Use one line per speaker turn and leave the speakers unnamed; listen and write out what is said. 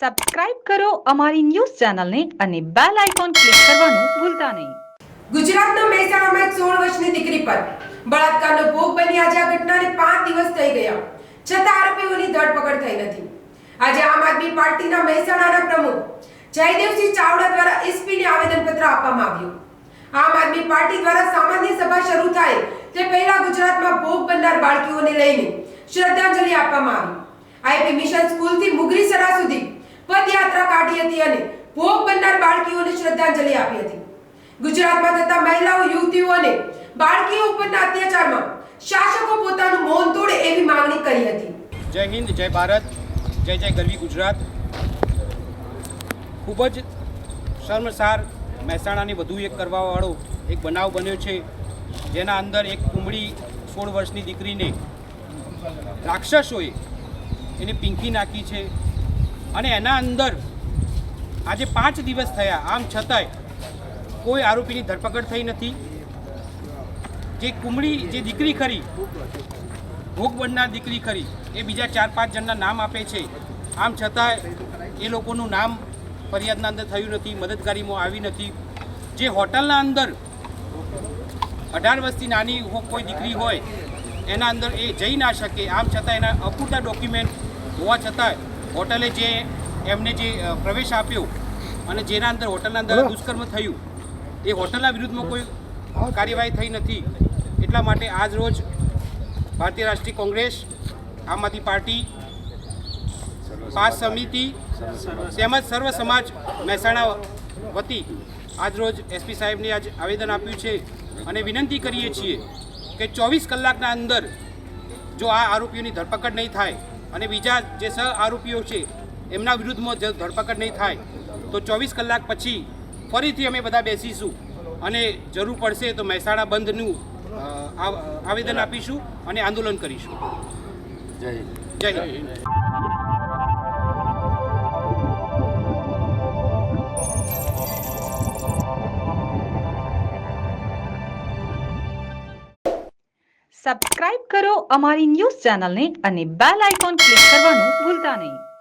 Subscribe કરો અમારી news ચેનલને અને બેલ આઇકોન ક્લિક કરવાનું ભૂલતા નહીં.
ગુજરાતના મહેસાણામાં એક સોળ વર્ષની દીકરી પર બળાત્કારનો ભોગ બની આજે આ ઘટનાને પાંચ દિવસ થઈ ગયા, છતાં આરોપીઓની ધરપકડ થઈ નથી. આજે આમ આદમી પાર્ટીના મહેસાણાના પ્રમુખ જયદેવસિંહ ચાવડા દ્વારા એસપીને આવેદનપત્ર આપવામાં આવ્યું. આમ આદમી પાર્ટી દ્વારા સામાન્ય સભા શરૂ થાય તે પહેલા ગુજરાતમાં ભોગ બનનાર બાળકીઓને લઈને શ્રદ્ધાંજલિ આપવામાં આવી. આઈપી મિશન સ્કૂલથી મુગરી કાઢી હતી અને ભોગ બનનાર બાળકીઓને શ્રદ્ધાંજલિ આપી હતી. ગુજરાતમાં થતા મહિલાઓ, યુવતીઓ અને બાળકીઓ ઉપરના અત્યાચારમાં શાસકો પોતાનું મૌન તોડે એવી માંગણી કરી હતી.
જય હિન્દ, જય ભારત, જય જય ગરવી ગુજરાત. ખૂબ જ શર્મસાર મહેસાણાની વધુ એક કરવાવાળો એક બનાવ બન્યો છે, જેના અંદર એક કુંબળી સોળ વર્ષની દીકરીને રાક્ષસોએ એને પીંકી નાખી છે અને એના અંદર આજે પાંચ દિવસ થયા. આમ છતાંય કોઈ આરોપીની ધરપકડ થઈ નથી. જે કુમળી, જે દીકરી ખરી, ભોગ બનનાર દીકરી ખરી, એ બીજા ચાર પાંચ જણના નામ આપે છે. આમ છતાંય એ લોકોનું નામ ફરિયાદના અંદર થયું નથી, મદદગારીમાં આવી નથી. જે હોટલના અંદર અઢાર વર્ષથી નાની કોઈ દીકરી હોય, એના અંદર એ જઈ ના શકે. આમ છતાં એના અપૂરતા ડોક્યુમેન્ટ હોવા છતાં હોટલે જે એમને જે પ્રવેશ આપ્યો અને જેના અંદર હોટલના અંદર દુષ્કર્મ થયું એ હોટલના વિરુદ્ધમાં કોઈ કાર્યવાહી થઈ નથી. એટલા માટે આજ રોજ ભારતીય રાષ્ટ્રીય કોંગ્રેસ આમ આદમી પાર્ટી પાસ સમિતિ તેમજ સર્વ સમાજ મહેસાણા વતી આજરોજ એસપી સાહેબને આજ આવેદન આપ્યું છે અને વિનંતી કરીએ છીએ કે ચોવીસ કલાકના અંદર જો આ આરોપીઓની ધરપકડ નહીં થાય અને બીજા જે સહ આરોપીઓ છે એમના વિરુદ્ધમાં જો ધરપકડ નહીં થાય. તો ચોવીસ કલાક પછી ફરીથી અમે બધા બેસીશું અને જરૂર પડશે તો મહેસાણા બંધનું આવેદન આપીશું અને આંદોલન કરીશું. જય હિન્દ.
સબસ્ક્રાઇબ કરો અમારી ન્યૂઝ ચેનલને અને બેલ આઇકોન ક્લિક કરવાનું ભૂલતા નહીં.